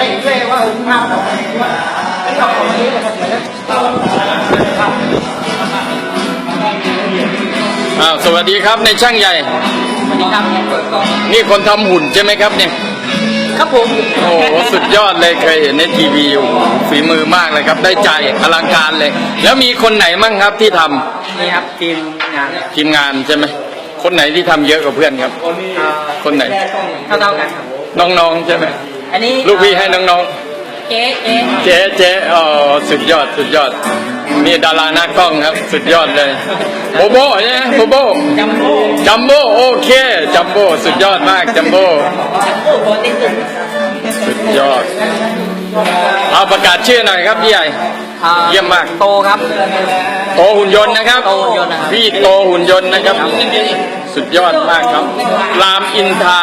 ได้เรื่อยว่าเออภาพของไอ้ของนี้นะครับเดี๋ยวนะอ้าวสวัสดีครับในช่างใหญ่สวัสดีครับนี่คนทำหุ่นใช่ไหมครับเนี่ยครับผมโอ้โหสุดยอดเลยเคยเห็นในทีวีอยู่ฝีมือมากเลยครับ ได้ใจอลังการเลย แล้วมีคนไหนมั่งครับที่ทำนี่ครับทีมงานทีมงานใช่ไหมคนไหนที่ทำเยอะกว่าเพื่อนครับ คนไหนเท่าเท่าๆกันครับน้องๆใช่ไหม อันนี้ลูกพี่ให้น้องเจ๊เจ๊ๆ เจ๊เจ๊อ๋อสุดยอดสุดยอด นี่ดาราหน้ากล้องครับ สุดยอดเลยโบโบใช่ไหมโบโบจัมโบ้จัมโบ้โอเคจัมโบ้สุดยอดมากจัมโบ้จัมโบ้โปรตีนตึงสุดยอดเอาประกาศชื่อหน่อยครับพี่ใหญ่ อ่าเยี่ยมมาก โตครับ โตหุ่นยนต์นะครับโตหุ่นยนต์นะครับ พี่โตหุ่นยนต์นะครับ สุดยอดมากครับรามอินทรา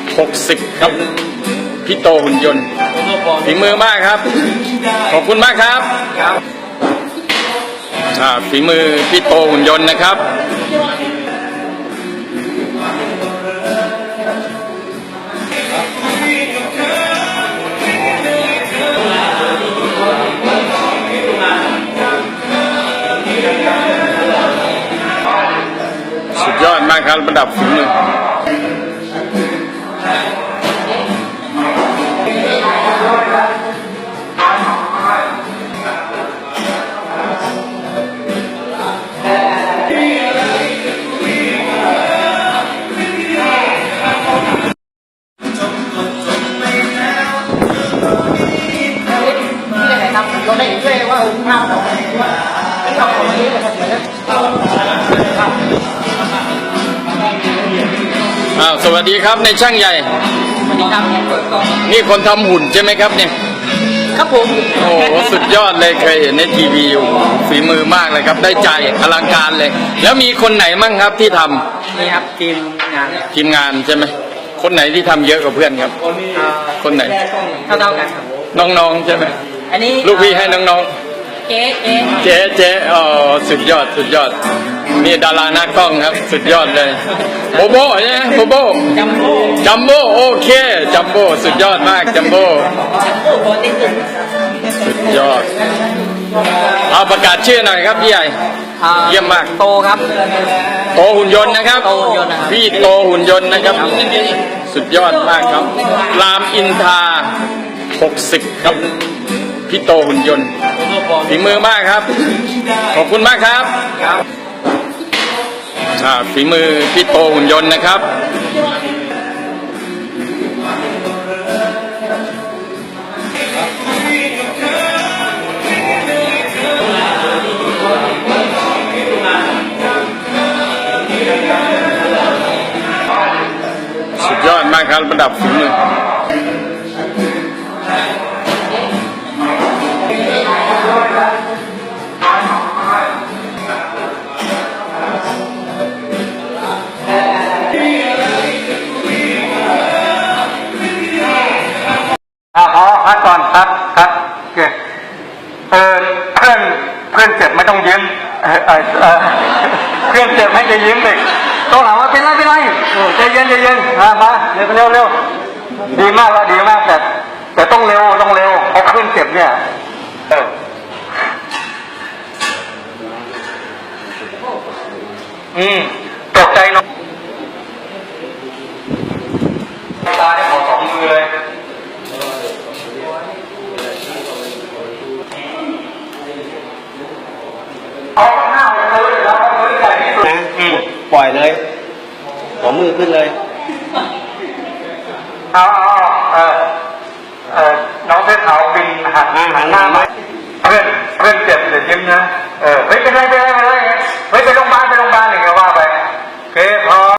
60 ครับ พี่โตหุ่นยนต์ฝีมือมากครับ ขอบคุณมากครับฝีมือพี่โตหุ่นยนต์นะครับสุดยอดมากครับระดับฝีมือ อ้ของนี้นะครับเดี๋ยวนะอ้าวสวัสดีครับในช่างใหญ่สวัสดีครับนี่คนทำหุ่นใช่ไหมครับเนี่ย ครับผม โอ้โหสุดยอดเลยเคยเห็นในทีวีอยู่ฝีมือมากเลยครับ ได้ใจอลังการเลย แล้วมีคนไหนมั่งครับที่ทำนี่ครับทีมงานทีมงานใช่ไหมคนไหนที่ทำเยอะกว่าเพื่อนครับอ่าคนไหนเท่าเท่าๆกันครับน้องๆใช่ไหมอันนี้ลูกพี่ให้น้อง เจ๊เจ๊ๆเจ๊เจ๊อ๋อสุดยอดสุดยอด นี่ดาราหน้ากล้องครับ สุดยอดเลยโบโบใช่ไหมโบโบจัมโบ้จัมโบ้โอเคจัมโบ้สุดยอดมากจัมโบ้จัมโบ้โปรตีนตึงสุดยอดเอาประกาศชื่อหน่อยครับพี่ใหญ่อ่าเยี่ยมมากโตครับโตหุ่นยนต์นะครับโตหุ่นยนต์นะครับพี่โตหุ่นยนต์นะครับ สุดยอดมากครับรามอินทรา60 ครับ พี่โตหุ่นยนต์ฝีมือมากครับ ขอบคุณมากครับฝีมือพี่โตหุ่นยนต์นะครับสุดยอดมากครับระดับฝีมือ เพื่อนเจ็บไม่ต้องยิ้มเออเออเพื่อนเจ็บให้จะยิ้มเด็กต้องถามว่าเป็นไรเป็นไรใจเย็นใจเย็นมามาเร็วเร็วเร็วดีมากละดีมากแต่แต่ต้องเร็วต้องเร็วเพราะเพื่อนเจ็บเนี่ยเอออืมตกใจเนาะตาได้ขอสองมือเลย เอาหน้าไปเลยแล้วเอามือใส่ที่สุดนะปล่อยเลยสองมือขึ้นเลย เอาเอาเออเออน้องเพชรขาวบินหัดอาหาร